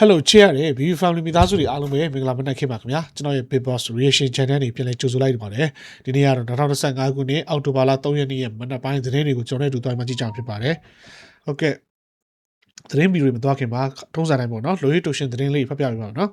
Hello ချစ်ရတယ် VV Family မိသားစုတွေအားလုံးပဲမင်္ဂလာမနက်ခင်းပါခင်ဗျာကျွန်တော်ရဲ့ Big Boss Reaction Channel နေပြန်လဲကြိုဆိုလိုက်ပါတယ်ဒီနေ့ကတော့2025ခုနှစ်အောက်တိုဘာလ3ရက်နေ့ရဲ့မနက်ပိုင်းသတင်းတွေကိုကျွန်တော်တို့အတူသွားမှကြည့်ကြအောင်ဖြစ်ပါတယ်ဟုတ်ကဲ့သတင်းဗီဒီယိုတွေမသွားခင်မှာထုံးစံတိုင်းပေါ့နော်လိုရီတိုရှင်သတင်းလေးဖတ်ပြပေးပါဦးနော်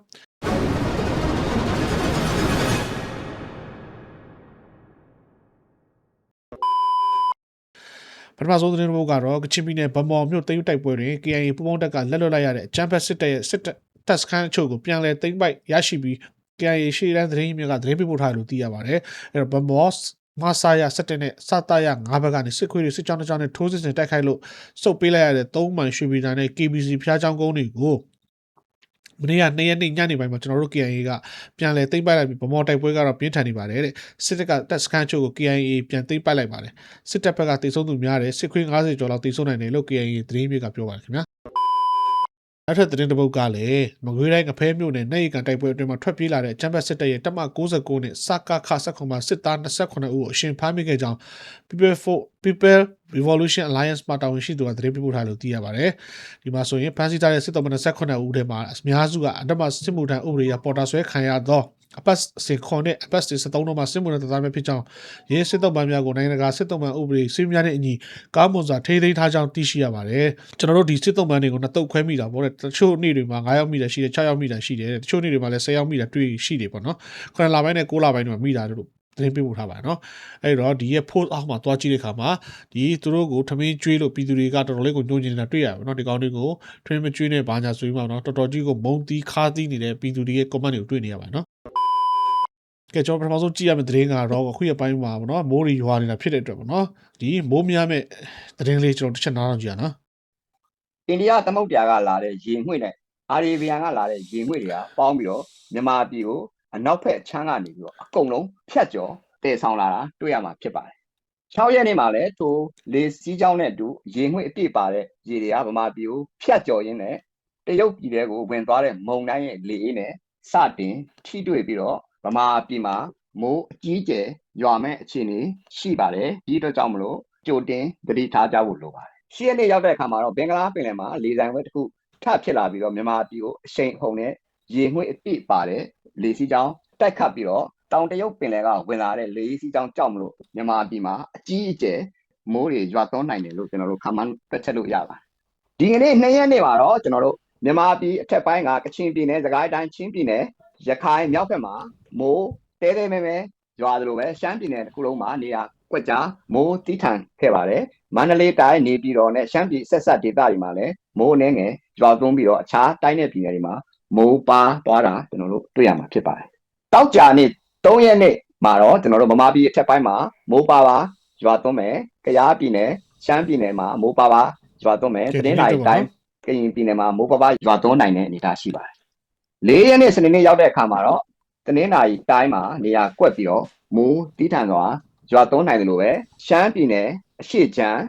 ပထမဆုံးသတင်းတစ်ပုဒ်ကတော့ကချင်ပြည်နယ်ဗမော်မြို့တိတ်တိုက်ပွဲတွင် KIA ပူးပေါင်းတပ်ကလက်လွတ်လိုက်ရတဲ့အချမ်းဖက်စစ်တပ်ရဲ့စစ်တပ်တပ်စခန်းအချို့ကိုပြန်လည်သိမ်းပိုက်ရရှိပြီး KIA ရှေ့တန်းသတင်းမျိုးကသတင်းပေးပို့ထားတယ်လို့သိရပါတယ်။အဲ့တော့ဗမော့မဆာယာစက်တင်နဲ့စတာယာ၅ဘက်ကနေစစ်ခွေးတွေစစ်ကြောင်းတစ်ကြောင်းနဲ့ထိုးစစ်ဆင်တိုက်ခိုက်လို့စုပ်ပေးလိုက်ရတဲ့၃မှန်ရွှေပြည်သာနဲ့ KBC ဖျားချောင်းကုန်းတွေကို မနေ့က2ရက်နေ့ညနေပိုင်းမှာကျွန်တော်တို့ KIA ကပြန်လည်သိမ်းပိုက်လိုက်ပြီးဗမော်တိုက်ပွဲကတော့ပြင်းထန်နေပါတယ်တဲ့စစ်တပ်ကတပ်စခန်းချို့ကို KIA ပြန်သိမ်းပိုက်လိုက်ပါတယ်စစ်တပ်ဘက်ကတိတ်ဆုံးသူများတယ်စစ်ခွေး90ကျော်လောက်တိတ်ဆုံးနိုင်တယ်လို့ KIA သတင်းမျိုးကပြောပါတယ်ခင်ဗျာ နောက်ထပ်သတင်းတစ်ပုဒ်ကလည်းမကွေးတိုင်းကဖဲမြို့နယ်နိုင်ကန်တိုက်ပွဲအတွင်းမှာထွက်ပြေးလာတဲ့ချမ်ဘတ်စစ်တပ်ရဲ့တပ်မ69နဲ့စကာခဆက်ခွန်မှာစစ်သား29ဦးကိုအရှင်ဖမ်းမိခဲ့ကြောင်း People for People Revolution Alliance မှတာဝန်ရှိသူကသတင်းပေးပို့ထားလို့သိရပါတယ်။ဒီမှာဆိုရင်ဖမ်းဆီးထားတဲ့စစ်တပ်မ29ဦးထဲမှာအများစုကအဓမ္မစစ်မှုထမ်းဥပဒေအရပေါ်တာဆွဲခံရသော အပတ်စေခွန်နဲ့အပတ်စေ73တို့မှာစစ်မှုထမ်းတရားများဖြစ်ကြောင်းရဲစစ်တပ်မှများကိုနိုင်ငံတကာစစ်တပ်မှဥပဒေစီမံများနဲ့အညီကားမွန်စွာထိန်းသိမ်းထားကြောင်းသိရှိရပါတယ်။ကျွန်တော်တို့ဒီစစ်တပ်မှတွေကိုနှစ်တုပ်ခွဲမိတာပေါ့တဲ့တချို့နေ့တွေမှာ9ရောက်မိတာရှိတယ်6ရောက်မိတာရှိတယ်တချို့နေ့တွေမှာလည်း10ရောက်မိတာတွေ့ရှိတယ်ပေါ့နော်။9လပိုင်းနဲ့9လပိုင်းတွေမှာမိတာတို့ သတင်းပေးပို့ထားပါတယ်နော်အဲ့တော့ဒီရဲ့ post အောက်မှာတွားကြည့်တဲ့အခါမှာဒီသူတို့ကိုထမင်းကျွေးလို့ပြည်သူတွေကတော်တော်လေးကိုညှို့ညင်နေတာတွေ့ရပါတော့ဒီကောင်တွေကိုထမင်းမကျွေးနဲ့ဘာညာဆိုပြီးမှတော့တော်တော်ကြီးကိုမုံတီးခါးတီးနေတဲ့ပြည်သူတွေရဲ့ comment တွေကိုတွေ့နေရပါတယ်နော်ကဲကျွန်တော်ပထမဆုံးကြည့်ရမယ့်သတင်းကတော့အခုရပိုင်းမှာပေါ့နော်မိုးရီရွာနေတာဖြစ်တဲ့အတွက်ပေါ့နော်ဒီမိုးများမဲ့သတင်းလေးကျွန်တော်တစ်ချက်နားအောင်ကြည့်ရနော်အိန္ဒိယသမုဒ္ဒရာကလာတဲ့ရေငွေ့နဲ့အာရေဗီယန်ကလာတဲ့ရေငွေ့တွေကပေါင်းပြီးတော့မြန်မာပြည်ကို အနောက်ဘက်ချမ်းကနေပြီးတော့အကုန်လုံးဖြတ်ကျော်တည်ဆောင်လာတာတွေ့ရမှာဖြစ်ပါတယ်။6ရက်နေ့မှာလည်းထိုလေစီးကြောင်းနဲ့အတူရေငွေ့အပြည့်ပါတဲ့ရေတွေကဗမာပြည်ကိုဖြတ်ကျော်ရင်းနဲ့တရုတ်ပြည်တွေကိုဝင်သွားတဲ့မုန်တိုင်းရဲ့လေအေးနဲ့စတင်ထိတွေ့ပြီးတော့ဗမာပြည်မှာမိုးအကြီးကျယ်ရွာမဲ့အခြေအနေရှိပါတယ်။ဒီအတွက်ကြောင့်မလို့ကြိုတင်သတိထားကြဖို့လိုပါတယ်။ရှေ့ရက်နေ့ရောက်တဲ့အခါမှာတော့ဘင်္ဂလားပင်လယ်မှာလေဆိုင်ဝဲတစ်ခုထပ်ဖြစ်လာပြီးတော့မြန်မာပြည်ကိုအရှိန်အဟုန်နဲ့ရေငွေ့အပြည့်ပါတဲ့ လေစီးကြောင်းတိုက်ခတ်ပြီးတော့တောင်တရုတ်ပင်လယ်ကဝင်လာတဲ့လေစီးကြောင်းကြောက်မလို့မြန်မာပြည်မှာအကြီးအကျယ်မိုးတွေရွာသွန်းနိုင်တယ်လို့ကျွန်တော်တို့ခန့်မှန်းတွက်ချက်လို့ရပါတယ်။ဒီကနေ့2ရက်နေ့မှာတော့ကျွန်တော်တို့မြန်မာပြည်အထက်ပိုင်းကကချင်ပြည်နယ်၊စကိုင်းတိုင်းချင်းပြည်နယ်ရခိုင်မြောက်ဘက်မှာမိုးတဲတဲမဲမဲရွာသလိုပဲရှမ်းပြည်နယ်တစ်ခုလုံးမှာနေရာကွက်ကြားမိုးတီးထန်ခဲ့ပါတယ်။မန္တလေးတိုင်းနေပြည်တော်နဲ့ရှမ်းပြည်ဆက်ဆက်ဒေသတွေမှာလည်းမိုးအနှဲငယ်ရွာသွန်းပြီးတော့အခြားတိုင်းနယ်ပြည်နယ်တွေမှာ မိုးပါသွားတာကျွန်တော်တို့တွေ့ရမှာဖြစ်ပါတယ်။တောက်ကြနေ့3ရက်နေ့မှာတော့ကျွန်တော်တို့ဗမာပြည်အထက်ပိုင်းမှာမိုးပါပါရွာသွန်းမယ်။ကြရားပြည်နယ်ရှမ်းပြည်နယ်မှာမိုးပါပါရွာသွန်းမယ်။သတင်းတိုင်းတိုင်းကရင်ပြည်နယ်မှာမိုးပါပါရွာသွန်းနိုင်တဲ့အနေအထားရှိပါတယ်။၄ရက်နေ့စနေနေ့ရောက်တဲ့အခါမှာတော့တနင်္လာရီတိုင်းမှာနေရာကွက်ပြီးတော့မိုးတီးထန်စွာရွာသွန်းနိုင်တယ်လို့ပဲရှမ်းပြည်နယ်အရှေ့ချမ်း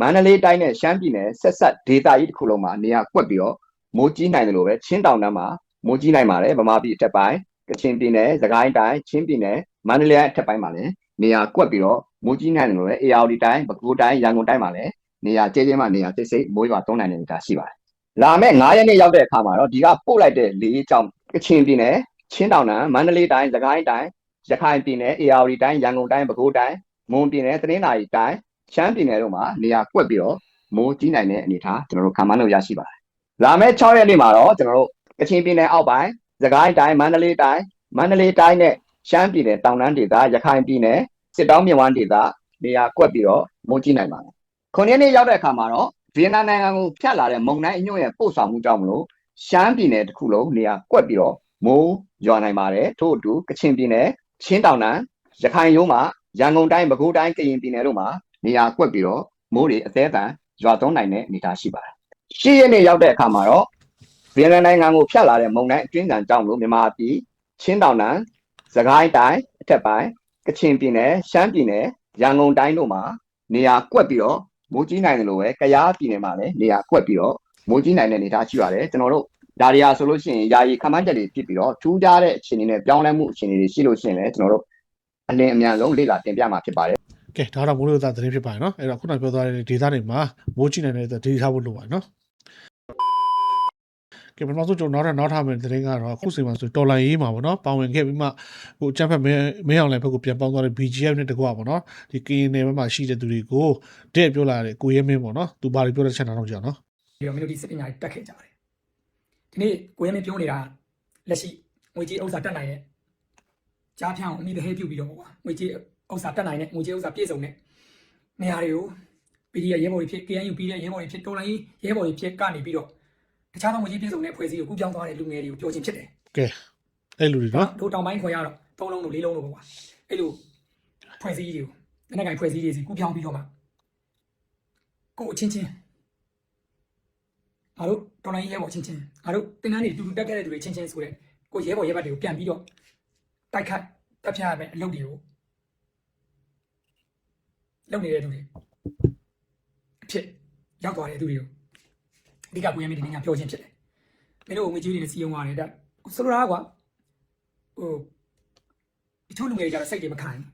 မန္တလေးတိုင်းနဲ့ရှမ်းပြည်နယ်ဆက်ဆက်ဒေသကြီးတစ်ခုလုံးမှာနေရာကွက်ပြီးတော့ မိုးကြီးနိုင်တယ်လို့ပဲချင်းတောင်တန်းမှာမိုးကြီးနိုင်ပါတယ်ဗမာပြည်အထက်ပိုင်းကချင်ပြည်နယ်၊စကိုင်းတိုင်းချင်းပြည်နယ်မန္တလေးအထက်ပိုင်းမှာလည်းနေရာကွက်ပြီးတော့မိုးကြီးနိုင်တယ်လို့ပဲအေရဝတီတိုင်းပဲခူးတိုင်းရန်ကုန်တိုင်းမှာလည်းနေရာကျဲကျဲမှာနေရာတိတ်ဆိတ်မိုးရွာသွန်းနိုင်တဲ့အနေအထားရှိပါတယ်လာမယ့်9ရက်နေ့ရောက်တဲ့အခါမှာတော့ဒီကပို့လိုက်တဲ့လေကြောင့်ကချင်ပြည်နယ်ချင်းတောင်တန်းမန္တလေးတိုင်းစကိုင်းတိုင်းရခိုင်ပြည်နယ်အေရဝတီတိုင်းရန်ကုန်တိုင်းပဲခူးတိုင်းမွန်ပြည်နယ်တနင်္သာရီတိုင်းရှမ်းပြည်နယ်တို့မှာနေရာကွက်ပြီးတော့မိုးကြီးနိုင်တဲ့အနေအထားကျွန်တော်တို့ခံမှန်းလို့ရရှိပါတယ် လာမယ့်6ရက်နေ့မှာတော့ကျွန်တော်တို့ကချင်ပြည်နယ်အောက်ပိုင်းစကိုင်းတိုင်းမန္တလေးတိုင်းမန္တလေးတိုင်းနဲ့ရှမ်းပြည်နယ်တောင်တန်းဒေသရခိုင်ပြည်နယ်စစ်တောင်းမြဝန်းဒေသနေရာကွက်ပြီးတော့မိုးကြီးနိုင်ပါတယ်ခုနှစ်နေ့ရောက်တဲ့အခါမှာတော့ဗီယက်နမ်နိုင်ငံကိုဖြတ်လာတဲ့မုန်တိုင်းအညွန့်ရဲ့ပို့ဆောင်မှုကြောင့်မလို့ရှမ်းပြည်နယ်တစ်ခုလုံးနေရာကွက်ပြီးတော့မိုးရွာနိုင်ပါတယ်ထို့အတူကချင်ပြည်နယ်ချင်းတောင်တန်းရခိုင်ရိုးမှာရန်ကုန်တိုင်းပဲခူးတိုင်းကရင်ပြည်နယ်တို့မှာနေရာကွက်ပြီးတော့မိုးတွေအသေးအံရွာသွန်းနိုင်တဲ့အနေအထားရှိပါတယ် ရှေ့ရက်နေ့ရောက်တဲ့အခါမှာတော့ဗီယက်နမ်နိုင်ငံကိုဖြတ်လာတဲ့မုန်တိုင်းအတွင်းခံကြောင့်လို့မြန်မာပြည်ချင်းတောင်တန်းစကိုင်းတိုင်းအထက်ပိုင်းကချင်ပြည်နယ်ရှမ်းပြည်နယ်ရန်ကုန်တိုင်းတို့မှာနေရာကွက်ပြီးတော့မိုးကြီးနိုင်တယ်လို့ပဲကယားပြည်နယ်မှာလည်းနေရာကွက်ပြီးတော့မိုးကြီးနိုင်တဲ့အနေအထားရှိပါတယ်ကျွန်တော်တို့ဒါရီယာဆိုလို့ရှိရင်ယာယီခမန်းချက်တွေဖြစ်ပြီးတော့ထူးခြားတဲ့အခြေအနေနဲ့ပြောင်းလဲမှုအခြေအနေတွေရှိလို့ရှိရင်လည်းကျွန်တော်တို့အလင်းအမြန်ဆုံးလေ့လာတင်ပြမှာဖြစ်ပါတယ် ကဲဒါတော့မိုးလေဝသသတင်းဖြစ်ပါတယ်နော်အဲ့တော့ခုနပြောသွားတဲ့ဒေသတွေမှာမိုးကြီးနေတဲ့ဒေသထားဖို့လိုပါတယ်နော်ကဲပထမဆုံးကျွန်တော်နောက်ထပ်နောက်ထပ်မယ့်သတင်းကတော့အခုချိန်မှာဆိုဒေါ်လာရေးမှာပေါ့နော်ပါဝင်ခဲ့ပြီးမှဟိုအချမ်းဖက်မဲမဲအောင်လည်းဘက်ကိုပြန်ပေါင်းသွားတဲ့ BGF နဲ့တကွာပေါ့နော်ဒီကင်းနယ်ဘက်မှာရှိတဲ့သူတွေကိုတဲ့ပြောလာတဲ့ကိုရဲမင်းပေါ့နော်သူဘာတွေပြောတဲ့ချက်နာတော့ကြာနော်ပြီးတော့မင်းတို့ဒီစစ်ပညာတွေတက်ခဲ့ကြတယ်ဒီနေ့ကိုရဲမင်းပြောနေတာလက်ရှိငွေကြေးဥစ္စာတက်နိုင်တဲ့ကြားဖြောင်းအမိတဟဲပြုတ်ပြီးတော့ပေါ့ကွာငွေကြေး ဥစ္စာတက်နိုင်တဲ့ငွေကြေးဥစ္စာပြည့်စုံတဲ့နေရာတွေကို PDF ရဲဘော်တွေဖြစ် KNU ပြည်တဲ့ရဲဘော်တွေဖြစ်တော်လိုင်းရဲဘော်တွေဖြစ်ကနေပြီးတော့တခြားသောငွေကြေးပြည့်စုံတဲ့အဖွဲ့အစည်းကိုကူးပြောင်းသွားတဲ့လူငယ်တွေကိုပြောချင်းဖြစ်တယ်ကဲအဲ့လူတွေနော်တို့တောင်ပိုင်းခွဲရတော့သုံးလုံးလို့လေးလုံးလို့ပေါ့ကွာအဲ့လိုဖွဲ့စည်းတွေကိုတနက်ကင်ဖွဲ့စည်းတွေစီကူးပြောင်းပြီးတော့မှကိုယ်အချင်းချင်းငါတို့တော်လိုင်းရဲဘော်ချင်းချင်းငါတို့တင်တန်းတွေတူတူတက်ခဲ့တဲ့သူတွေချင်းချင်းဆိုတဲ့ကိုရဲဘော်ရဲဘက်တွေကိုပြန်ပြီးတော့တိုက်ခတ်တက်ဖြတ်ရမယ်အလုပ်တွေကို လုပ်နေတဲ့သူတွေအဖြစ်ရောက်သွားတဲ့သူတွေကိုအဓိကကိုရဲမင်းဒီနေ့ညပြောချင်းဖြစ်တယ်မင်းတို့ငွေကြေးတွေနဲ့စီယုံရတယ်ဒါဆိုလိုတာကွာဟိုတချို့လူငယ်တွေကျတော့စိတ်တွေမခံဘူး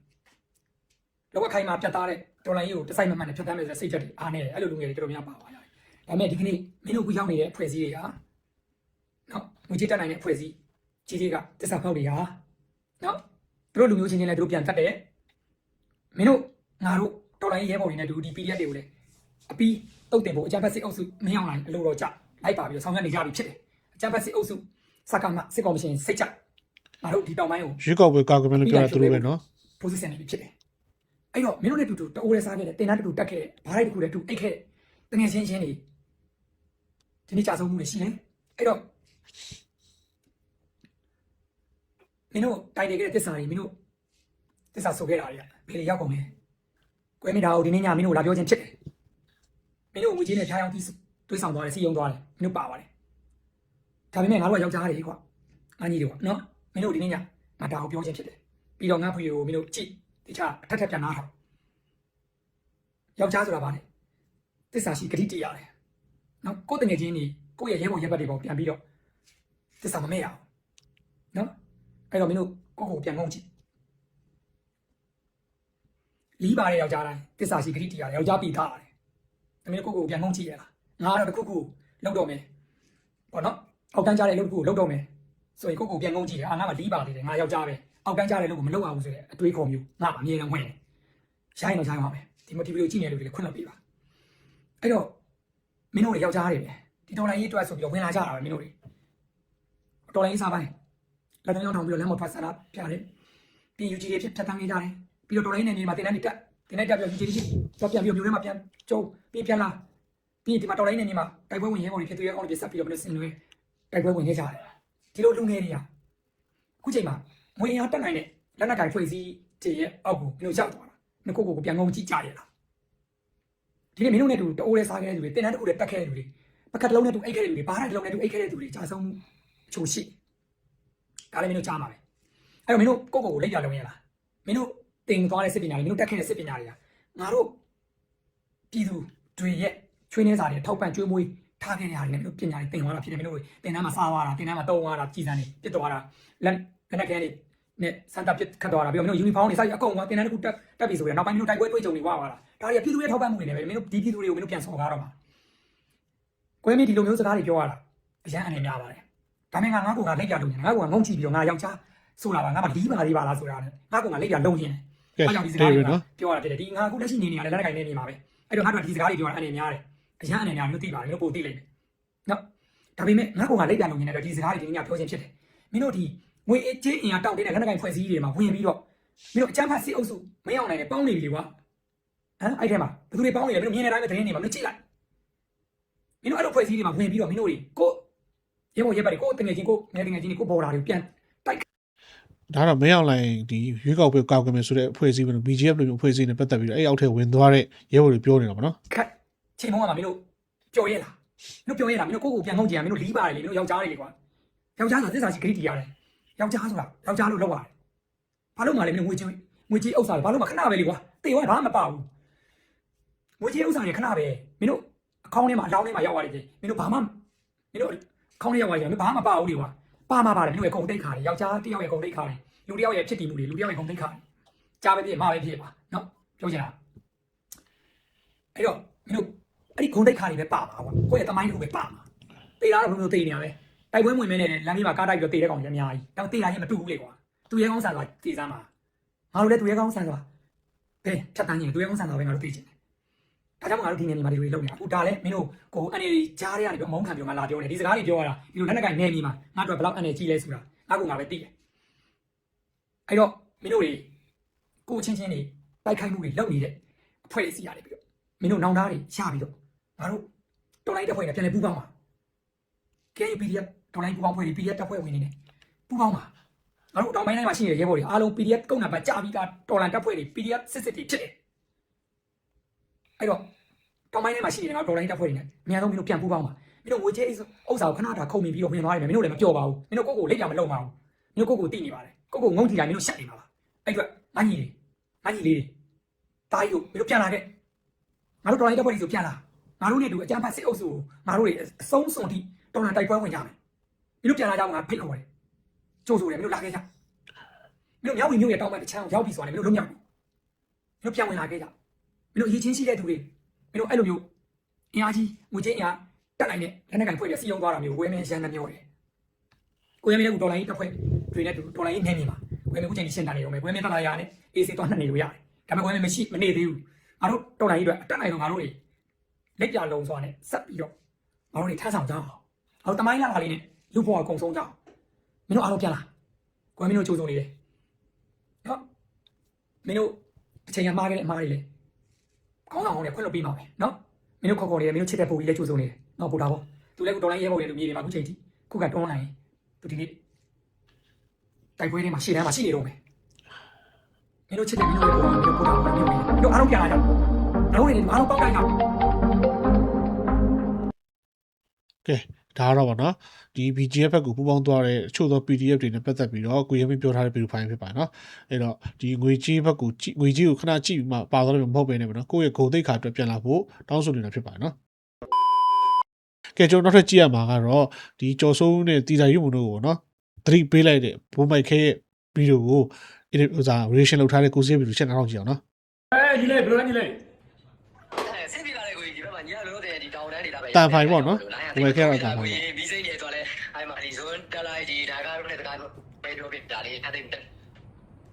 လောကခိုင်မှာပြတ်သားတဲ့ဒေါ်လာကြီးကိုတစ်စိုက်မမှန်နဲ့ဖြတ်သန်းမယ်ဆိုတဲ့စိတ်ဓာတ်တွေအားနေတယ်အဲ့လိုလူငယ်တွေတော်တော်များပါသွားရတယ်ဒါပေမဲ့ဒီကနေ့မင်းတို့ကူရောက်နေတဲ့အဖွဲ့အစည်းတွေကနော်ငွေကြေးတက်နိုင်တဲ့အဖွဲ့အစည်းကြီးတွေကတစ္ဆာဖောက်တွေဟာနော်သူတို့လူမျိုးချင်းချင်းလည်းသူတို့ပြန်တတ်တယ်မင်းတို့ငါတို့ ဒေါ်လာကြီးရဲဘော်တွေနဲ့တူဒီ PDF တွေကိုလည်းအပီးတုတ်တင်ဖို့အကြမ်းဖက်စစ်အုပ်စုမင်းအောင်လိုက်အလိုတော်ကြလိုက်ပါပြီးတော့ဆောင်ရွက်နေကြပြီဖြစ်တယ်အကြမ်းဖက်စစ်အုပ်စုစကားမစစ်ကော်မရှင်စိတ်ချငါတို့ဒီတောင်ပိုင်းကိုရွေးကောက်ပွဲကာကွယ်မယ်လို့ပြောတာသူတို့ပဲနော် position နေပြီဖြစ်တယ်။အဲ့တော့မင်းတို့နဲ့တူတူတအိုးလေးစားခဲ့တယ်တင်တန်းတူတူတက်ခဲ့တယ်ဘားလိုက်တူတူလည်းတူအိတ်ခဲ့တယ်တငယ်ချင်းချင်းတွေဒီနေ့ကြာဆုံးမှုတွေရှိတယ်။အဲ့တော့မင်းတို့တိုင်တယ်ခဲ့တဲ့တစ္ဆာတွေမင်းတို့တစ္ဆာဆိုခဲ့တာတွေကဘယ်တွေရောက်ကုန်လဲ။ ကွဲမိတာကိုဒီနေ့ညမင်းတို့လာပြောချင်းဖြစ်တယ်။မင်းတို့ငွေကြေးနဲ့ဖျားယောင်းပြီးတွေးဆောင်သွားတယ်စီယုံသွားတယ်မင်းတို့ပါပါတယ်။ဒါပေမဲ့ငါတို့ကယောက်ျားတွေကွာ။အညီတွေကွာနော်မင်းတို့ဒီနေ့ညငါဒါကိုပြောချင်းဖြစ်တယ်။ပြီးတော့ငါဖွေကိုမင်းတို့ကြည့်တခြားအထက်ထက်ပြန်နားထောင်ယောက်ျားဆိုတာဗာလေတစ္ဆာရှိဂတိတရားတယ်နော်ကိုယ်တငယ်ချင်းนี่ကိုယ့်ရဲ့ရဲဘော်ရဲဘက်တွေပေါ်ပြန်ပြီးတော့တစ္ဆာမမဲ့ရအောင်နော်အဲ့တော့မင်းတို့ကိုယ့်ကိုယ်ပြန်ငုံကြည့် လီးပါတဲ့ယောက်ျားတိုင်းတစ္ဆာရှိဂတိတရားတယ်ယောက်ျားပြီးသားတယ်မင်းတို့ကိုယ့်ကိုယ်ပြန်ငုံကြည့်ရလားငါကတော့တစ်ခုခုလောက်တော့မယ်ပေါ့နော်အောက်တန်းကြတဲ့လုပ်တစ်ခုကိုလောက်တော့မယ်ဆိုရင်ကိုယ့်ကိုယ်ပြန်ငုံကြည့်တယ်အာငါမှလီးပါနေတယ်ငါယောက်ျားပဲအောက်ကန်းကြတဲ့လူကိုမလုပ်အောင်ဆိုတဲ့အတွေးခေါ်မျိုးငါအမြဲတမ်းဝင်တယ်။ရိုင်းတော့ရိုင်းပါမယ်။ဒီမတီဗီလိုကြည့်နေလို့ဒီခွင့်လွှတ်ပေးပါ။အဲ့တော့မင်းတို့တွေယောက်ျားတွေပဲဒီတော်လိုင်းရေးအတွက်ဆိုပြီးတော့ဝင်လာကြတာပဲမင်းတို့တွေ။တော်လိုင်းရေးစားပိုင်းလက်တော်ရောက်ထောင်ပြီးတော့လမ်းပေါ်ထွက်ဆန္ဒပြတယ်။ပြီး UG တွေဖြစ်ဖြတ်တန်းနေကြတယ်။ ပြီးတော့တော်လိုင်းနေနေမှာတင်တန်းတွေတက်တင်တန်းတက်ပြီး UG တွေတော့ပြန်ပြီးမြို့ထဲမှာပြန်ကျုံပြီးပြန်လာပြီးဒီမှာတော်လိုင်းနေနေမှာတိုက်ပွဲဝင်ရဲပေါ်တွေဖြစ်သူရဲအောင်တွေဆက်ပြီးတော့မင်းစင်လွဲတိုက်ပွဲဝင်ခဲ့ကြတယ်။ဒီလိုလူငယ်တွေကအခုချိန်မှာငွေအားတက်နိုင်တဲ့လက်နက်ကင်ဖွဲ့စည်းတည်ရဲ့အောက်ကိုမင်းတို့ရောက်သွားတာ။နှစ်ခုကိုပြန်ငုံကြည့်ကြရလား။ဒီနေ့မင်းတို့နဲ့တူတအိုးလေးစားခဲ့တဲ့လူတွေတင်တန်းတအိုးလေးတက်ခဲ့တဲ့လူတွေပကတ်လုံးနဲ့တူအိတ်ခဲ့တဲ့လူတွေဘားတိုင်းလုံးနဲ့တူအိတ်ခဲ့တဲ့လူတွေကြာဆုံးမှုအချို့ရှိ။ဒါလည်းမင်းတို့ကြားမှာပဲ။အဲ့တော့မင်းတို့ကိုယ့်ကိုယ်ကိုလက်ရလုံးရလား။မင်းတို့ တင်သွားတဲ့စစ်ပညာတွေမင်းတို့တက်ခဲ့တဲ့စစ်ပညာတွေကငါတို့ပြည်သူတွေရဲ့ချွေးနှဲစာတွေထောက်ပံ့ကျွေးမွေးထားခဲ့တဲ့ဟာတွေနဲ့မင်းတို့ပညာတွေတင်သွားတာဖြစ်တယ်မင်းတို့တင်တန်းမှာစားသွားတာတင်တန်းမှာတုံးသွားတာကြီးစံတွေပြစ်သွားတာလက်လက်နက်ခဲတွေနဲ့စန်တာပြစ်ခတ်သွားတာပြီးတော့မင်းတို့ယူနီဖောင်းတွေစိုက်အကုန်ကတင်တန်းတစ်ခုတက်တက်ပြီဆိုရင်နောက်ပိုင်းမင်းတို့တိုက်ပွဲတွေ့ကြုံနေွားသွားတာဒါတွေကပြည်သူတွေထောက်ပံ့မှုတွေနဲ့ပဲမင်းတို့ဒီပြည်သူတွေကိုမင်းတို့ပြန်ဆော်ကားတော့မှာကိုယ်မင်းဒီလိုမျိုးစကားတွေပြောရတာအရန်အနေများပါတယ်ဒါမှမဟုတ်ငါကငါ့ကိုငါလက်ပြလုံးနေငါ့ကိုငုံချီပြီးတော့ငါယောက်ျားဆိုတာပါငါမလီးပါလေးပါလားဆိုတာနဲ့ငါ့ကိုငါလက်ပြလုံးနေတယ်ကဲ အားကြောင့်ဒီစကားဒေးတွေဗစ်နော်ပြောရတာဖြစ်တယ်ဒီငါအခုလက်ရှိနေနေရတယ်လက်နက်ကိုင်နေနေမှာပဲအဲ့တော့ငါတို့ကဒီစကားတွေပြောရတာအနေများတယ်အရန်အနေများမျိုးသိပါတယ်မျိုးပိုသိလိမ့်မယ်နော်ဒါပေမဲ့ငါ့ကိုငါလက်ပြလုံးနေတယ်ဒီစကားတွေဒီနေ့ညပြောချင်းဖြစ်တယ်မင်းတို့ဒီငွေအေးချင်းအင်အားတောက်တဲ့လက်နက်ကိုင်ဖွဲ့စည်းတွေမှာဝင်ပြီးတော့မင်းတို့အချမ်းဖတ်စစ်အုပ်စုမင်းအောင်နိုင်တယ်ပေါင်းနေပြီလေကွာဟမ်အဲ့ထဲမှာဘယ်သူတွေပေါင်းနေလဲမင်းတို့မြင်တဲ့အတိုင်းပဲသတင်းတွေမှာမင်းတို့ကြည့်လိုက်မင်းတို့အဲ့လိုဖွဲ့စည်းတွေမှာဝင်ပြီးတော့မင်းတို့တွေကိုရဲဘော်ရဲဘက်တွေကိုတငယ်ချင်းကိုငယ်တငယ်ချင်းတွေကိုပေါ်တာတွေပြန်တိုက် ဒါတော့မင်းအောင်လိုင်းဒီရွေးကောက်ပွဲကာကွယ်မယ်ဆိုတဲ့အဖွဲ့အစည်းပဲ BGF လို့မျိုးအဖွဲ့အစည်းနဲ့ပတ်သက်ပြီးတော့အဲ့အောက်ထဲဝင်သွားတဲ့ရဲဘော်တွေပြောနေတာပေါ့နော်ခတ်ချိန်မောင်းကမင်းတို့ကြော်ရဲလားမင်းတို့ပြောရဲလားမင်းတို့ကိုယ့်ကိုပြန်ငုံကြည့်ရမင်းတို့လီးပါတယ်လေမင်းတို့ယောက်ျားတွေလေကွာယောက်ျားဆိုတာသစ္စာရှိဂရိတီရတယ်ယောက်ျားဆိုတာယောက်ျားလို့လောက်ရတယ်ဘာလို့မှလဲမင်းတို့ငွေချင်းငွေကြီးဥစ္စာတွေဘာလို့မှခဏပဲလေကွာတေဝါဘာမှမပါဘူးငွေကြီးဥစ္စာတွေခဏပဲမင်းတို့အကောင့်ထဲမှာအလောင်းထဲမှာရောက်သွားတယ်မင်းတို့ဘာမှမင်းတို့အကောင့်ထဲရောက်သွားတယ်မင်းဘာမှမပါဘူးလေကွာ ပါမှာပါတယ်မင်းတို့ရဲ့ဂုံတိတ်ခါတွေယောက်ျားတစ်ယောက်ရဲ့ဂုံတိတ်ခါတွေလူတစ်ယောက်ရဲ့ဖြစ်တည်မှုတွေလူတစ်ယောက်ရဲ့ဂုံတိတ်ခါတွေကြားပဲဖြစ်မှာပဲဖြစ်ပါနော်ပြောချင်တာအဲ့တော့မင်းတို့အဲ့ဒီဂုံတိတ်ခါတွေပဲပါမှာကွာကိုယ့်ရဲ့တမိုင်းတစ်ခုပဲပါမှာတေးလားတော့ဘယ်လိုတေးနေရလဲတိုက်ပွဲဝင်မဲနဲ့လမ်းကြီးမှာကားတိုက်ပြီးတော့တေတဲ့ကောင်ကြီးအများကြီးတောင်တေတာချင်းမတူဘူးလေကွာသူရဲကောင်းဆန်သွားတေစမ်းမှာငါတို့လည်းသူရဲကောင်းဆန်သွားဘယ်ဖြတ်တန်းရင်သူရဲကောင်းဆန်သွားပဲငါတို့တေချင်တယ် ဒါကြောင့်ငါတို့ဒီနေ့ဒီမှာဒီလိုလုပ်နေတာအခုဒါလည်းမင်းတို့ကိုအနေကြားရရတယ်ပြောမုန်းခံပြောငါလာပြောနေဒီစကားတွေပြောရတာဒီလိုလက်နက်ကင်နေပြီးမှငါတို့ဘယ်လောက်အနေကြီးလဲဆိုတာငါကငါပဲသိတယ်အဲ့တော့မင်းတို့တွေကိုချင်းချင်းတွေတိုက်ခိုက်မှုတွေလုပ်နေတဲ့အဖွဲ့အစည်းရတယ်ပြီးတော့မင်းတို့နောင်သားတွေရပြီးတော့ငါတို့တော်လိုက်တဲ့ဖွဲ့နဲ့ပြန်လဲပူးပေါင်းပါ KPDF တော်လိုင်းပူပေါင်းဖွဲ့တွေ PDF တပ်ဖွဲ့ဝင်နေတယ်ပူပေါင်းပါငါတို့တောင်ပိုင်းတိုင်းမှာရှိနေတဲ့ရဲဘော်တွေအားလုံး PDF ကုန်းနံပါတ်ကြာပြီးသားတော်လိုင်းတပ်ဖွဲ့တွေ PDF စစ်စစ်တွေဖြစ်တယ် အဲ့တော့တောင်ပိုင်းတိုင်းမှာရှိနေတဲ့ငါတို့တော်လိုင်းတပ်ဖွဲ့တွေနဲ့အများဆုံးမင်းတို့ပြန်ပူပေါင်းပါမင်းတို့ငွေကြေးဥစ္စာကိုခဏတာခုံမြင်ပြီးတော့ဝင်သွားတယ်မင်းတို့လည်းမပြောပါဘူးမင်းတို့ကိုယ့်ကိုလက်ကြမလုံပါဘူးမင်းတို့ကိုယ့်ကိုသိနေပါတယ်ကိုယ့်ကိုငုံထီတိုင်းမင်းတို့ရှက်နေပါလားအဲ့အတွက်မကြီးတွေမကြီးလေးတွေတားကြီးတို့မင်းတို့ပြန်လာခဲ့ငါတို့တော်လိုင်းတပ်ဖွဲ့တွေဆိုပြန်လာငါတို့နဲ့တူအကြမ်းဖက်စစ်အုပ်စုကိုငါတို့တွေအဆုံးစွန်ထိတော်လိုင်းတိုက်ပွဲဝင်ကြမယ်မင်းတို့ပြန်လာကြအောင်ငါဖိတ်ခေါ်တယ်ကြိုးဆိုတယ်မင်းတို့လာခဲ့ကြမင်းတို့မြောက်ဝင်မြို့ရဲ့တောင်ပိုင်းတစ်ချမ်းကိုရောက်ပြီဆိုတာလေမင်းတို့လုံးမြောက်ပြီမင်းတို့ပြန်ဝင်လာခဲ့ကြ မင်းတို့အရေးချင်းရှိတဲ့သူတွေမင်းတို့အဲ့လိုမျိုးအင်အားကြီးငွေချင်းအင်အားတက်နိုင်တဲ့လက်နက်ကင်ဖွဲ့ပြီးစီယုံသွားတာမျိုးဝဲမင်းရန်နှမျိုးတယ်ကိုရမင်းလည်းဒေါ်လာကြီးတစ်ဖွဲ့တွေနဲ့တူဒေါ်လာကြီးနေနေမှာဝဲမင်းအခုချိန်ကြီးရှင်းတာနေတော့မယ်ဝဲမင်းတက်လာရနဲ့အေးစီသွားနှက်နေလို့ရတယ်ဒါပေမဲ့ဝဲမင်းမရှိမနေသေးဘူးငါတို့ဒေါ်လာကြီးတွေအတက်နိုင်တော့ငါတို့တွေလက်ပြလုံးစွာနဲ့ဆက်ပြီးတော့ငါတို့တွေထမ်းဆောင်ကြအောင်ငါတို့တမိုင်းလာတာလေးနဲ့လူဘွားကုံဆုံးကြအောင်မင်းတို့အားလုံးပြန်လာကိုယ်မင်းတို့ကြိုးစုံနေတယ်နော်မင်းတို့အချိန်ကမှားခဲ့တဲ့အမှားတွေလေ ကောင်းအောင်အောင်လေခွင့်လွှတ်ပေးပါမယ်နော်မင်းတို့ခေါ်ခေါ်နေတယ်မင်းတို့ချစ်တဲ့ပုံကြီးလည်းကြိုးစုံနေတယ်နော်ပို့တာပေါ့သူလည်းကိုတော်လိုင်းရဲဘော်တွေလူမြေတွေမှာအခုချိန်ထိခုကတွန်းနိုင်သူဒီနေ့တိုက်ပွဲတွေမှာရှေ့တန်းမှာရှိနေတော့မယ်မင်းတို့ချစ်တဲ့မင်းတို့ရဲ့ပုံကမင်းတို့ပို့တာပေါ့မင်းတို့အားလုံးပြန်လာကြအောင်အားလုံးတွေအားလုံးပေါက်တိုင်းအောင် ဒါကတော့ဗောနော်ဒီ BGF ဘက်ကိုပူးပေါင်းသွားတဲ့အချို့သော PDF တွေနဲ့ပတ်သက်ပြီးတော့ကိုရမင်းပြောထားတဲ့ဗီဒီယိုဖိုင်ဖြစ်ပါတယ်နော်အဲ့တော့ဒီငွေကြေးဘက်ကိုကြည့်ငွေကြေးကိုခဏကြည့်ပြီးမှပါသွားတယ်မဟုတ်ပဲねဗောနော်ကိုယ့်ရဲ့ဂုဏ်သိက္ခာအတွက်ပြန်လာဖို့တောင်းဆိုနေတာဖြစ်ပါတယ်နော်ကဲကျွန်တော်နောက်ထပ်ကြည့်ရမှာကတော့ဒီကြော်စိုးနဲ့တီတာရုပ်မှုတို့ကိုနော်သတိပေးလိုက်တဲ့ဘုံမိုက်ခဲရဲ့ဗီဒီယိုကိုအဲ့ဒါဥစား reaction လုပ်ထားတဲ့ကိုစီးဗီဒီယိုချက်နောက်ကြည့်အောင်နော်အဲညီလေးဘယ်လိုလဲညီလေး အဲဆင်းပြေလာတဲ့ကိုကြီးဒီဘက်မှာညီကလို့တဲ့ဒီ တောင်တန်းနေတာပဲတန်ဖိုင်ပေါ့နော်ဝယ်ခဲ့တော့တန်ဖိုင်ကိုကြီးဘီစိတ်နေသွားလဲအဲ့မှာဒီဇွန်တက်လိုက်ဒီဒါကတော့နဲ့တကားပဲပြောပြတာလေးအဲ့ဒါတက်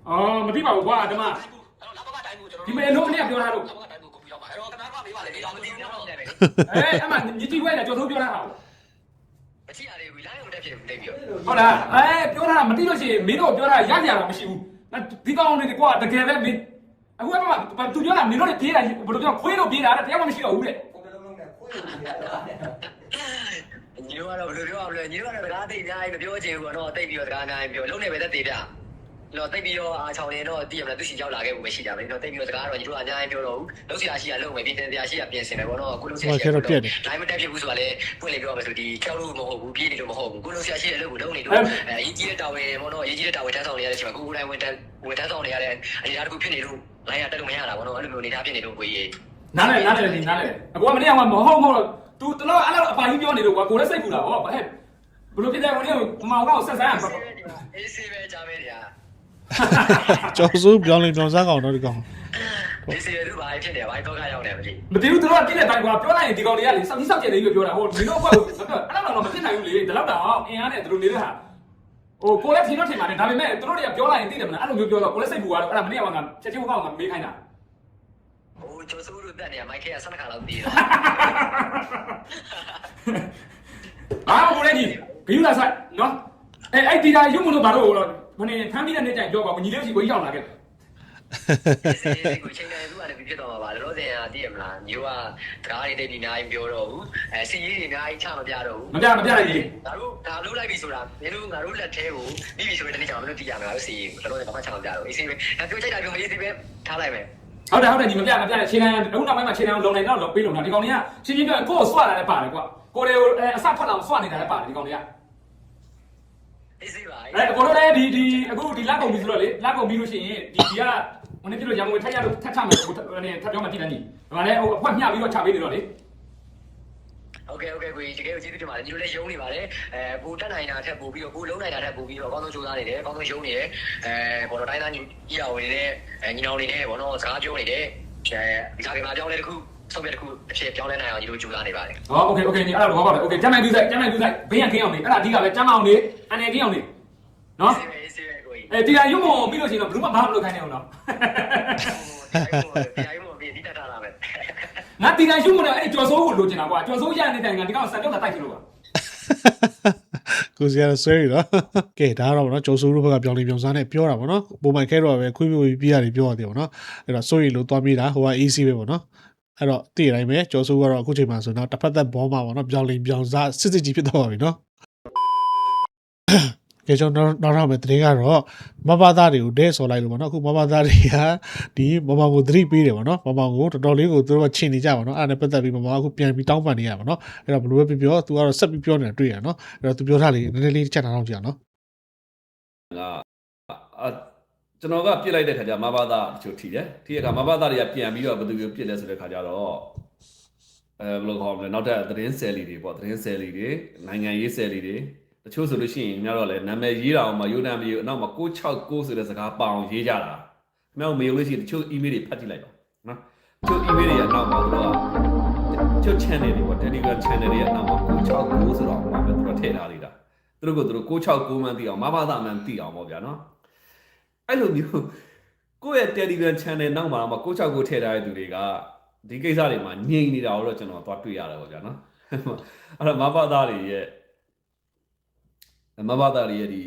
အော်မသိပါဘူးကွာဓမ္မအဲ့တော့နောက်ဘက်ကတိုင်းကိုကျွန်တော်ဒီမေလို့အနေကပြောထားလို့နောက်ဘက်ကတိုင်းကိုကိုပြီးတော့ပါအဲ့တော့ခဏခဏပေးပါလေဒီတော့မသိဘူးတော့တယ်ပဲအဲအဲ့မှာညီကြီးဝဲကကြော်ဆုံးပြောထားတာမချီရသေးဘူးလိုင်းအောင်တက်ဖြစ်တိတ်ပြီးတော့ဟုတ်လားအဲပြောထားတာမသိလို့ရှိရင်မင်းတို့ပြောထားရကြရတာမရှိဘူးဒီကောင်တွေကွာတကယ်ပဲမင်းအခုကမှသူပြောတာမင်းတို့ပြေးတာဘယ်လိုပြောခွေးလို့ပြေးတာတရားမှမရှိတော့ဘူးတဲ့ ညီတို့ကတော့ဘယ်လိုပြောအောင်လဲညီတို့ကတော့တကားတိတ်အများကြီးမပြောချင်ဘူးပေါ့နော်တိတ်ပြီးတော့တကားအများကြီးပြောလုံးနေပဲတက်သေးပြတော့တိတ်ပြီးတော့အားချောင်းရင်တော့တည်ရမလားသူစီရောက်လာခဲ့ဖို့ပဲရှိကြမယ်တော့တိတ်ပြီးတော့တကားတော့ညီတို့အများကြီးပြောတော့ဘူးလုံးစီရာရှိရလုံးမယ်ပြင်တင်တရားရှိရပြင်ဆင်မယ်ပေါ့နော်အခုလုံးစီရာရှိရတိုင်းမတက်ဖြစ်ဘူးဆိုတာလေပွင့်လေပြောရမယ်ဆိုဒီကြောက်လို့မဟုတ်ဘူးပြေးနေလို့မဟုတ်ဘူးကိုလိုဆရာရှိတဲ့အလုပ်ကိုလုပ်နေလို့အဲအရေးကြီးတဲ့တာဝန်ပေါ့နော်အရေးကြီးတဲ့တာဝန်ထမ်းဆောင်နေရတဲ့အချိန်မှာကိုကိုယ်တိုင်ဝန်ထမ်းဝန်ထမ်းဆောင်နေရတဲ့အနေအထားတစ်ခုဖြစ်နေလို့လိုင်းရတက်လို့မရတာပေါ့နော်အဲ့လိုမျိုးအနေအထားဖြစ်နေလို့ကိုကြီး နားလေနားလေဒီနားလေအခုကမနေ့ကမဟုတ်မဟုတ်သူတလို့အဲ့လိုအပိုင်ကြီးပြောနေလို့ကွာကိုလည်းစိတ်ပူတာဟောဟဲ့ဘယ်လိုဖြစ်တဲ့ဝင်ကိုမောင်ကောက်ဆက်ဆန်းအေးဆေးပဲကြားမဲတရားကြော်စိုးပြောင်းလဲပြောင်းစားကောင်တော့ဒီကောင်အေးဆေးပဲသူဘာဖြစ်နေဘာတော့ခါရောက်နေမသိမသိဘူးသူတို့ကတိတဲ့တိုင်းကွာပြောလိုက်ရင်ဒီကောင်တွေကလေစောက်ကြီးစောက်ကျက်နေလို့ပြောတာဟိုမင်းတို့ဘက်အဲ့လိုတော့မဖြစ်နိုင်ဘူးလေဒီလောက်တော့အင်အားနဲ့သူတို့နေတဲ့ဟာဟိုကိုလည်းထင်တော့ထင်ပါတယ်ဒါပေမဲ့သူတို့တွေကပြောလိုက်ရင်သိတယ်မလားအဲ့လိုမျိုးပြောတော့ကိုလည်းစိတ်ပူသွားတော့အဲ့ဒါမနေ့ကမှချက်ချင်းဘောက်ကမေးခိုင်းတာ ဟိုကျော်စိုးတို့တက်နေမိုက်ခဲကဆက်နှခါလောက်တည်တာအားကိုလည်းဒီဂယူလာဆိုင်နော်အဲအဲ့ဒီတာရုံမလို့ဘာလို့ဟိုမနေ့ဖမ်းပြီးတဲ့နေ့ကျရင်ပြောပါညီလေးစီကိုရောက်လာခဲ့အေးဆေးကိုချိန်နေသူကလည်းဖြစ်တော့မှာပါလောလောဆယ်ကတည်ရမလားညီတို့ကတကားတွေတိတ်ပြီးအများကြီးပြောတော့ဘူးအဲစီရေးတွေအများကြီးချမပြတော့ဘူးမပြမပြလိုက်ကြီးငါတို့ဒါလုပ်လိုက်ပြီဆိုတာမင်းတို့ငါတို့လက်ထဲကိုပြီးပြီဆိုရင်တနေ့ကျမှမင်းတို့တည်ရမယ်ငါတို့စီတော်တော်ဘာမှချောင်းပြတော့အေးစေးပဲဒါပြောချိုက်တာပြောအေးစေးပဲထားလိုက်မယ် ဟုတ်တယ်ဟုတ်တယ်ညီမပြမပြခြေတန်းအခုနောက်ပိုင်းမှာခြေတန်းလုံနေတော့လုံပေးလုံတာဒီကောင်တွေကရှင်းရှင်းပြောရင်ကိုယ်ကိုဆွတာလည်းပါတယ်ကွာကိုယ်တွေကိုအစဖတ်အောင်ဆွနေတာလည်းပါတယ်ဒီကောင်တွေကအေးစေးပါအဲကိုတို့လည်းဒီဒီအခုဒီလက်ကုန်ပြီဆိုတော့လေလက်ကုန်ပြီလို့ရှိရင်ဒီဒီကဟိုနေ့ပြလို့ရံငွေထက်ရလို့ထက်ချမယ်ဟိုနေထပ်ပြောမှတည်တယ်ညီဒါမှလည်းဟိုအဖွက်မျှပြီးတော့ချပေးနေတော့လေ โอเคโอเคကိုကြီးတကယ်ကိုကျေးဇူးတင်ပါတယ်ညီတို့လည်းယုံနေပါတယ်အဲပိုတက်နိုင်တာထက်ပိုပြီးတော့ပိုလုံးနိုင်တာထက်ပိုပြီးတော့အကောင်းဆုံးစူးစမ်းနေတယ်အကောင်းဆုံးယုံနေတယ်အဲဘောတော်တိုင်းသားညီကြီးအောင်နေတဲ့ညီနောင်နေနဲ့ဘောနော်စကားပြောနေတဲ့အဲဒီကမှာကြောင်းလေးတစ်ခု ဆုံးဖြတ်တစ်ခုအဖြစ်ပြောင်းလဲနိုင်အောင်ညီတို့ကြိုးစားနေပါတယ် ဟောโอเคโอเคနေအဲ့ဒါတော့ဟောပါတယ်โอเคကျမ်းမိုင်ပြဆိုင်ကျမ်းမိုင်ပြဆိုင်ဘေးရန်ခင်းအောင်နေအဲ့ဒါအဓိကပဲကျမ်းမအောင်နေအနေကင်းအောင်နေနော် ဆေးပဲဆေးပဲကိုကြီး အဲတရားရုံးမပြီးလို့ရှိရင်တော့ဘယ်သူမှဘာမှမလုပ်ခိုင်းနေအောင်နော် တရားရုံးကိုတရားရုံးကိုပြီးဒီတက်တာလာမယ် ငါတရားရုံးမနဲ့အဲ့ဒီ ဒီ ကြော်စိုးကိုလိုချင်တာကွာကြော်စိုးရနေတဲ့တိုင်ကဒီကောင်စံကြောက်ကတိုက်ချင်လို့ပါကိုစီကတော့ဆွဲရတော့ကဲဒါကတော့ဗောနော်ကျော်စိုးတို့ဘက်ကပြောင်းနေပြောင်းစားနဲ့ပြောတာဗောနော်ပုံမှန်ခဲတော့ပဲခွေးပြိုပြီးရတယ်ပြောရတယ်ဗောနော်အဲ့တော့စိုးရီလို့သွားမိတာဟိုက AC ပဲဗောနော်အဲ့တော့တည်တိုင်းပဲကျော်စိုးကတော့အခုချိန်မှာဆိုတော့တစ်ဖက်သက်ဘောမှာဗောနော်ပြောင်းလင်ပြောင်းစားစစ်စစ်ကြီးဖြစ်တော့ပါပြီနော် ကဲကျွန်တော်နောက်နောက်မဲ့တရင်ကတော့မဘာသားတွေကိုဒဲဆော်လိုက်လို့ဗောနော်အခုမဘာသားတွေကဒီမဘာကိုသတိပေးတယ်ဗောနော်မဘာကိုတော်တော်လေးကိုသူတို့ကချင်နေကြဗောနော်အဲ့ဒါနဲ့ပတ်သက်ပြီးမဘာအခုပြန်ပြီးတောင်းပန်နေရဗောနော်အဲ့တော့ဘယ်လိုပဲပြောပြောသူကတော့ဆက်ပြီးပြောနေတာတွေ့ရနော်အဲ့တော့သူပြောထားလေနည်းနည်းလေးချက်ထားအောင်ကြည့်အောင်နော်ကအာကျွန်တော်ကပြစ်လိုက်တဲ့ခါကျမဘာသာတချို့ထိတယ်ထိတဲ့အခါမဘာသာတွေကပြန်ပြီးတော့ဘယ်သူမျိုးပြစ်လဲဆိုတဲ့ခါကျတော့အဲဘယ်လိုခေါ်မလဲနောက်ထပ်သတင်းဆယ်လီတွေပေါ့သတင်းဆယ်လီတွေနိုင်ငံရေးဆယ်လီတွေ တချို့ဆိုလို့ရှိရင်များတော့လဲနာမည်ရေးတာအောင်မယိုနာမည်အနောက်မှာ669ဆိုတဲ့စကားပအောင်ရေးကြတာခင်ဗျားတို့မယုံလို့ရှိရင်တချို့ email တွေဖတ်ကြည့်လိုက်ပါနော်တချို့ email တွေရဲ့နောက်မှာသူတို့ကတချို့ channel တွေပေါ့ Telegram channel တွေရဲ့နောက်မှာ669ဆိုတော့ဟိုမှာပဲသူတို့ထည့်ထားသေးတာသူတို့ကသူတို့669မှန်းသိအောင်မဘာသာမှန်းသိအောင်ပေါ့ဗျာနော်အဲ့လိုမျိုးကိုယ့်ရဲ့ Telegram channel နောက်မှာမှ669ထည့်ထားတဲ့သူတွေကဒီကိစ္စတွေမှာငြိမ်နေတာကိုတော့ကျွန်တော်သွားတွေ့ရတယ်ပေါ့ဗျာနော်အဲ့တော့မဘာသာတွေရဲ့ မဘာသာတွေရဲ့ဒီ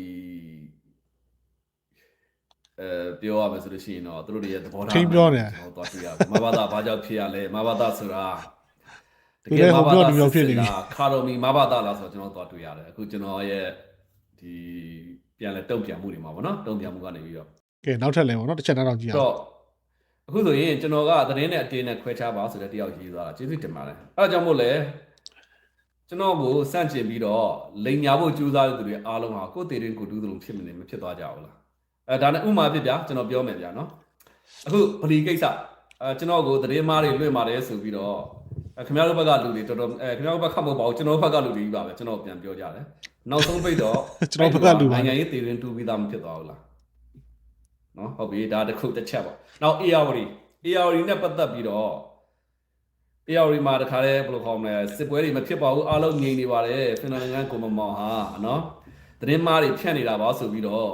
အဲပြောရမယ်ဆိုလို့ရှိရင်တော့သူတို့တွေရဲ့သဘောထားထိန်းပြောတယ်ကျွန်တော်သွားတွေ့ရတယ်မဘာသာဘာကြောင့်ဖြစ်ရလဲမဘာသာဆိုတာသူလည်းဟိုပြောဒီပြောဖြစ်နေပြီခါတော်မီမဘာသာလားဆိုတော့ကျွန်တော်သွားတွေ့ရတယ်အခုကျွန်တော်ရဲ့ဒီပြန်လဲတုံ့ပြန်မှုတွေမှာပေါ့နော်တုံ့ပြန်မှုကနေပြီးတော့ကဲနောက်ထပ်လည်းပေါ့နော်တစ်ချက်နောက်တော့ကြည့်အောင်တော့အခုဆိုရင်ကျွန်တော်ကသတင်းနဲ့အတင်းနဲ့ခွဲခြားပါဆိုတဲ့တယောက်ရေးသွားတာကျေးဇူးတင်ပါတယ်အဲဒါကြောင့်မို့လဲ ကျွန်တော်ကိုစန့်ကျင်ပြီးတော့လိန်ညာဖို့ကြိုးစားတဲ့သူတွေအားလုံးဟာကိုယ်တည်ရင်ကိုယ်တူးသလိုဖြစ်မနေမဖြစ်သွားကြဘူးလားအဲဒါနဲ့ဥမာဖြစ်ဗျာကျွန်တော်ပြောမယ်ဗျာနော်အခုပလီကိစ္စအဲကျွန်တော်ကိုသတင်းမားတွေလွှင့်ပါတယ်ဆိုပြီးတော့အဲခင်ဗျားတို့ဘက်ကလူတွေတော်တော်အဲခင်ဗျားတို့ဘက်ကမဟုတ်ပါဘူးကျွန်တော်ဘက်ကလူတွေကြီးပါပဲကျွန်တော်ပြန်ပြောကြတယ်နောက်ဆုံးပိတ်တော့ကျွန်တော်ဘက်ကလူပါနိုင်ငံရေးတည်ရင်တူပြီးသားမဖြစ်သွားဘူးလားနော်ဟုတ်ပြီဒါတစ်ခုတစ်ချက်ပေါ့နောက် ARD ARD နဲ့ပတ်သက်ပြီးတော့ ARD မှာတခါလဲဘယ်လိုခေါ်မလဲစစ်ပွဲတွေမဖြစ်ပါဘူးအားလုံးငြိမ်နေပါတယ်ဖင်လန်နိုင်ငံကိုမမောင်ဟာနော်သတင်းမားတွေဖြန့်နေတာပါဆိုပြီးတော့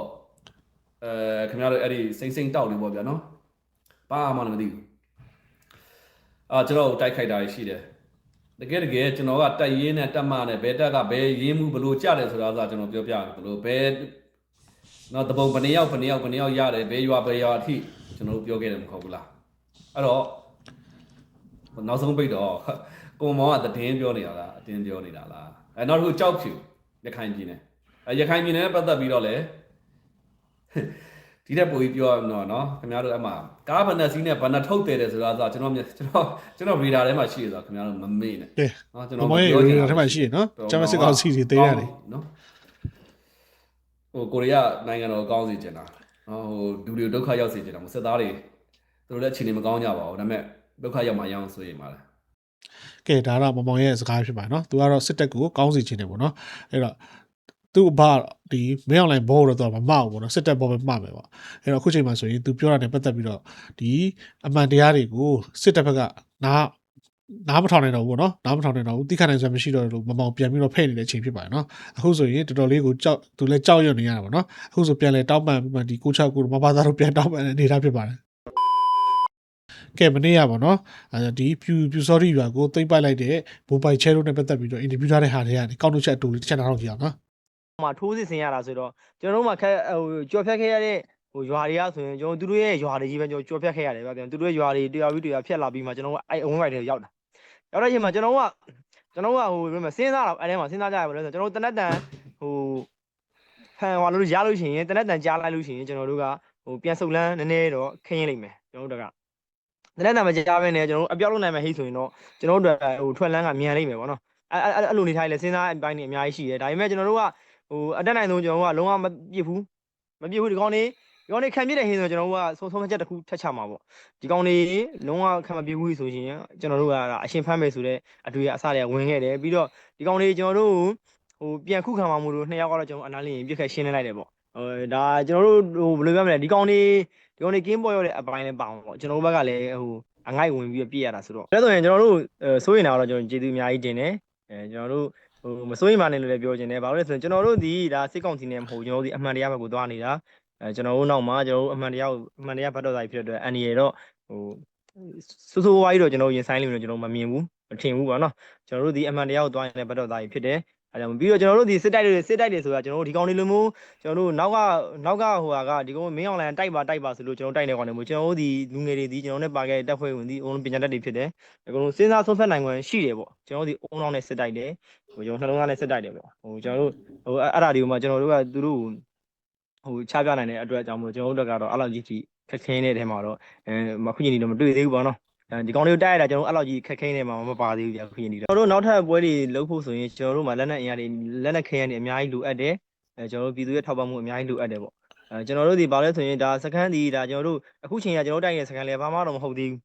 အဲခင်ဗျားတို့အဲ့ဒီစိမ့်စိမ့်တောက်နေပေါ့ဗျာနော်ဘာမှလည်းမသိဘူးအာကျွန်တော်တို့တိုက်ခိုက်တာရှိတယ်တကယ်တကယ်ကျွန်တော်ကတက်ရင်းနဲ့တက်မနဲ့ဘယ်တက်ကဘယ်ရင်းမှုဘယ်လိုကြတယ်ဆိုတာကကျွန်တော်ပြောပြတယ်ဘယ်လိုဘယ်နော်တပုံဘယ်နှစ်ယောက်ဘယ်နှစ်ယောက်ဘယ်နှစ်ယောက်ရတယ်ဘယ်ရွာဘယ်ရွာအထိကျွန်တော်တို့ပြောခဲ့တယ်မဟုတ်ဘူးလားအဲ့တော့ နောက်ဆုံးပိတ်တော့ကိုမောင်ကတည်င်းပြောနေတာလားအတင်းပြောနေတာလားအဲနောက်တစ်ခုကြောက်ဖြူရခိုင်ပြည်နယ်အဲရခိုင်ပြည်နယ်နဲ့ပတ်သက်ပြီးတော့လေဒီတဲ့ပိုကြီးပြောရအောင်တော့နော်ခင်ဗျားတို့အမှကားဘဏ္ဍစီးနဲ့ဘဏ္ဍထုတ်တယ်တယ်ဆိုတာကကျွန်တော်ကျွန်တော်ကျွန်တော်ဗီဒီယိုထဲမှာရှိတယ်ဆိုတော့ခင်ဗျားတို့မမေ့နဲ့ကဲနော်ကျွန်မတော်မောင်ရဲ့ရေထဲမှာရှိရနော်ကျမ်းမစစ်ကောင်စီတွေသေးရတယ်နော်ဟိုကိုရီးယားနိုင်ငံတော်ကောင်းစီကျင်တာနော်ဟိုဒူတွေဒုက္ခရောက်စေကျင်တာမစစ်သားတွေသူတို့လည်းအခြေအနေမကောင်းကြပါဘူးဒါပေမဲ့ ဒုက္ခရောက်မှရအောင်ဆိုရင်ပါလားကဲဒါတော့မမောင်ရဲ့စကားဖြစ်ပါနော်သူကတော့စစ်တပ်ကိုကောင်းစီခြင်းတယ်ပေါ့နော်အဲ့တော့သူ့ဘာဒီမင်းအွန်လိုင်းဘောတော့တော့မမအောင်ပေါ့နော်စစ်တပ်ဘောပဲမှမယ်ပေါ့အဲ့တော့အခုချိန်မှာဆိုရင်သူပြောတာနဲ့ပတ်သက်ပြီးတော့ဒီအမှန်တရားတွေကိုစစ်တပ်ဘက်ကနားနားမထောင်နိုင်တော့ဘူးပေါ့နော်နားမထောင်နိုင်တော့ဘူးတိခတ်နိုင်စွာမရှိတော့လို့မမောင်ပြန်ပြီးတော့ဖဲ့နေတဲ့အချိန်ဖြစ်ပါတယ်နော်အခုဆိုရင်တော်တော်လေးကိုကြောက်သူလည်းကြောက်ရွံ့နေရတာပေါ့နော်အခုဆိုပြန်လဲတောက်ပန်ပြီးမှဒီကိုချောက်ကိုမဘာသာတို့ပြန်တောက်ပန်တဲ့အနေအထားဖြစ်ပါတယ် ကဲမနေ့ရပါတော့အဲဒီဖြူဖြူစော်ရီရွာကိုသိမ့်ပိုက်လိုက်တဲ့ဘိုးပိုက်ချဲတို့နဲ့ပတ်သက်ပြီးတော့အင်တာဗျူးထားတဲ့ဟာတွေကနေကောက်နှုတ်ချက်အတူလေးတစ်ချက်နားတော့ကြည့်အောင်နော်မှာထိုးစစ်ဆင်ရတာဆိုတော့ကျွန်တော်တို့မှာခက်ဟိုကြော်ဖြတ်ခဲ့ရတဲ့ဟိုရွာတွေကဆိုရင်ကျွန်တော်တို့ရဲ့ရွာတွေကြီးပဲကျွန်တော်ကြော်ဖြတ်ခဲ့ရတယ်ဗျာသူတို့ရဲ့ရွာတွေတရားပြီးတရားဖြတ်လာပြီးမှကျွန်တော်တို့အဲ့အဝန်းဝိုက်တွေရောက်တာရောက်တဲ့အချိန်မှာကျွန်တော်တို့ကကျွန်တော်တို့ကဟိုဘယ်မှာစဉ်းစားတာအဲ့ထဲမှာစဉ်းစားကြရပါလို့ဆိုကျွန်တော်တို့တနက်တန်ဟိုဖန်ဟွာလို့ရလို့ရှိရင်တနက်တန်ကြားလိုက်လို့ရှိရင်ကျွန်တော်တို့ကဟိုပြန်ဆုပ်လန်းနည်းနည်းတော့ခင်းရလိမ့်မယ်ကျွန်တော်တို့က တနက်တန်မကြားဘဲနဲ့ကျွန်တော်တို့အပြောက်လုပ်နိုင်မယ်ဟိဆိုရင်တော့ကျွန်တော်တို့ဟိုထွက်လန်းကမြန်လိမ့်မယ်ပေါ့နော်အဲ့အဲ့အဲ့လိုနေထိုင်လေစဉ်းစားအပိုင်းတွေအများကြီးရှိတယ်ဒါပေမဲ့ကျွန်တော်တို့ကဟိုအတက်နိုင်ဆုံးကျွန်တော်တို့ကလုံးဝမပြစ်ဘူးမပြစ်ဘူးဒီကောင်လေးဒီကောင်လေးခံပြစ်တဲ့ဟင်းဆိုကျွန်တော်တို့ကဆုံးဆုံးဖြတ်ချက်တစ်ခုထက်ချမှာပေါ့ဒီကောင်လေးလုံးဝခံမပြစ်ဘူးဆိုရင်ကျွန်တော်တို့ကအရှင်ဖမ်းမယ်ဆိုတဲ့အတွေ့အအစတွေကဝင်ခဲ့တယ်ပြီးတော့ဒီကောင်လေးကျွန်တော်တို့ဟိုပြန်ခုခံမှာမို့လို့နှစ်ယောက်ကတော့ကျွန်တော်အနားလေးပြစ်ခတ်ရှင်းနေလိုက်တယ်ပေါ့ဟိုဒါကျွန်တော်တို့ဟိုဘယ်လိုပြောမလဲဒီကောင်လေး ဒီကောင်လေးကင်းပေါ်ရတဲ့အပိုင်းလည်းပါအောင်ပေါ့ကျွန်တော်တို့ဘက်ကလည်းဟိုအငိုက်ဝင်ပြီးတော့ပြည့်ရတာဆိုတော့ဒါဆိုရင်ကျွန်တော်တို့စိုးရင်တာတော့ကျွန်တော်ကျေးဇူးအများကြီးတင်တယ်အဲကျွန်တော်တို့ဟိုမစိုးရင်ပါနဲ့လို့လည်းပြောချင်တယ်ဘာလို့လဲဆိုရင်ကျွန်တော်တို့ဒီဒါစစ်ကောင်စီနဲ့မဟုတ်ကျွန်တော်တို့ဒီအမှန်တရားဘက်ကိုသွားနေတာအဲကျွန်တော်တို့နောက်မှာကျွန်တော်တို့အမှန်တရားကိုအမှန်တရားဘတ်တော်သားဖြစ်တဲ့အတွက်အန်ဒီရတော့ဟိုစူးစူးဝါးကြီးတော့ကျွန်တော်ရင်ဆိုင်လိမ့်မယ်လို့ကျွန်တော်မမြင်ဘူးမထင်ဘူးပေါ့နော်ကျွန်တော်တို့ဒီအမှန်တရားကိုသွားနေတဲ့ဘတ်တော်သားကြီးဖြစ်တယ် အဲကြောင့်ပြီးတော့ကျွန်တော်တို့ဒီစစ်တိုက်တွေစစ်တိုက်တွေဆိုတာကျွန်တော်တို့ဒီကောင်တွေလိုမျိုးကျွန်တော်တို့နောက်ကနောက်ကဟိုဟာကဒီကောင်မင်းအောင်လိုင်းတိုက်ပါတိုက်ပါဆိုလို့ကျွန်တော်တိုက်နေကောင်တွေမျိုးကျွန်တော်တို့ဒီလူငယ်တွေဒီကျွန်တော်နဲ့ပါခဲ့တဲ့တပ်ဖွဲ့ဝင်ဒီအုံးပညာတတ်တွေဖြစ်တယ်အကုန်လုံးစဉ်းစားဆုံးဖြတ်နိုင်ခွင့်ရှိတယ်ပေါ့ကျွန်တော်တို့ဒီအုံးအောင်နဲ့စစ်တိုက်တယ်ဟိုကျွန်တော်နှလုံးသားနဲ့စစ်တိုက်တယ်ပေါ့ဟိုကျွန်တော်တို့ဟိုအဲ့အဲ့ဒါဒီမှာကျွန်တော်တို့ကသူတို့ဟိုချပြနိုင်တဲ့အတွက်အကြောင်းမလို့ကျွန်တော်တို့ကတော့အဲ့လောက်ကြီးကြီးခက်ခဲနေတဲ့ထဲမှာတော့အဲမခွင့်ရင်တော့မတွေ့သေးဘူးပေါ့နော်အဲ ဒီကောင်တွေကိုတိုက်ရတာကျွန်တော်အဲ့လောက်ကြီးခက်ခဲနေမှာမပါသေးဘူးဗျာခွင့်ရင်ကျွန်တော်တို့နောက်ထပ်ပွဲတွေလုပ်ဖို့ဆိုရင်ကျွန်တော်တို့မှာလက်နက်အင်အားတွေလက်နက်ခဲရန်တွေအများကြီးလိုအပ်တယ်အဲကျွန်တော်တို့ပြည်သူရဲ့ထောက်ပံ့မှုအများကြီးလိုအပ်တယ်ပေါ့အဲကျွန်တော်တို့ဒီဘာလဲဆိုရင်ဒါစကန်ဒီဒါကျွန်တော်တို့အခုချိန်ကကျွန်တော်တို့တိုက်နေတဲ့စကန်လေးဘာမှတော့မဟုတ်သေးဘူး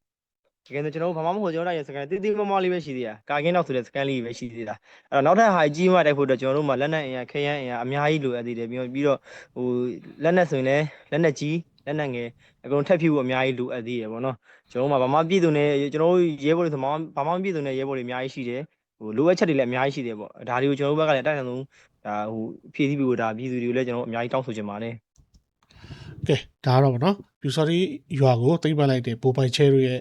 တကယ်ဆိုကျွန်တော်တို့ဘာမှမဟုတ်ကျွန်တော်တိုက်နေတဲ့စကန်တိတိမမလေးပဲရှိသေးတာကာကင်းတော့ဆိုတဲ့စကန်လေးပဲရှိသေးတာအဲ့တော့နောက်ထပ်ဟာကြီးမှတိုက်ဖို့အတွက်ကျွန်တော်တို့မှာလက်နက်အင်အားခဲရန်အင်အားအများကြီးလိုအပ်သေးတယ်ပြီးတော့ပြီးတော့ဟိုလက်နက်ဆိုရင်လည်းလက်နက်ကြီး လက်နက်ငယ်အကုန်ထပ်ဖြည့်ဖို့အများကြီးလိုအပ်သေးတယ်ပေါ့နော်ကျွန်တော်တို့မှာဗမာပြည်သူနဲ့ကျွန်တော်တို့ရဲဘော်တွေဆိုဗမာဗမာပြည်သူနဲ့ရဲဘော်တွေအများကြီးရှိတယ်ဟိုလိုအပ်ချက်တွေလည်းအများကြီးရှိတယ်ပေါ့ဒါတွေကိုကျွန်တော်တို့ဘက်ကလည်းအတိုင်းအဆုံးဒါဟိုဖြည့်ဆည်းပြီးတော့ဒါပြည်သူတွေကိုလည်းကျွန်တော်တို့အများကြီးတောင်းဆိုချင်ပါတယ်ကဲဒါကတော့ဗောနော်ပြူစော်ဒီရွာကိုသိမ့်ပလိုက်တဲ့ပိုပိုင်ချဲတို့ရဲ့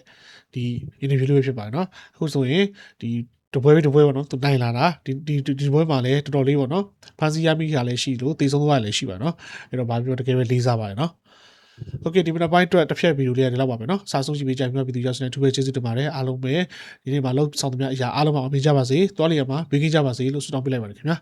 ဒီ interview လေးပဲဖြစ်ပါတယ်နော်အခုဆိုရင်ဒီတပွဲတပွဲပေါ့နော်သူနိုင်လာတာဒီဒီဒီပွဲမှာလည်းတော်တော်လေးပေါ့နော်ဖန်စီရမိခါလည်းရှိလို့တေဆုံးသွားလည်းရှိပါနော်အဲ့တော့ဘာပြောတကယ်ပဲလေးစားပါတယ်နော် โอเคဒီမနက်ပိုင်းအတွက်တစ်ဖြတ်ဗီဒီယိုလေးကဒီလောက်ပါပဲเนาะစာဆုံးရှိပေးကြပြီးပြည်သူရောက်စနေသူပဲကျေးဇူးတင်ပါတယ်အားလုံးပဲဒီနေ့မှာလောက်ဆောင်သမျှအရာအားလုံးပါအမြင်ကြပါစေတွားလျက်မှာဘေးကင်းကြပါစေလို့ဆုတောင်းပေးလိုက်ပါတယ်ခင်ဗျာ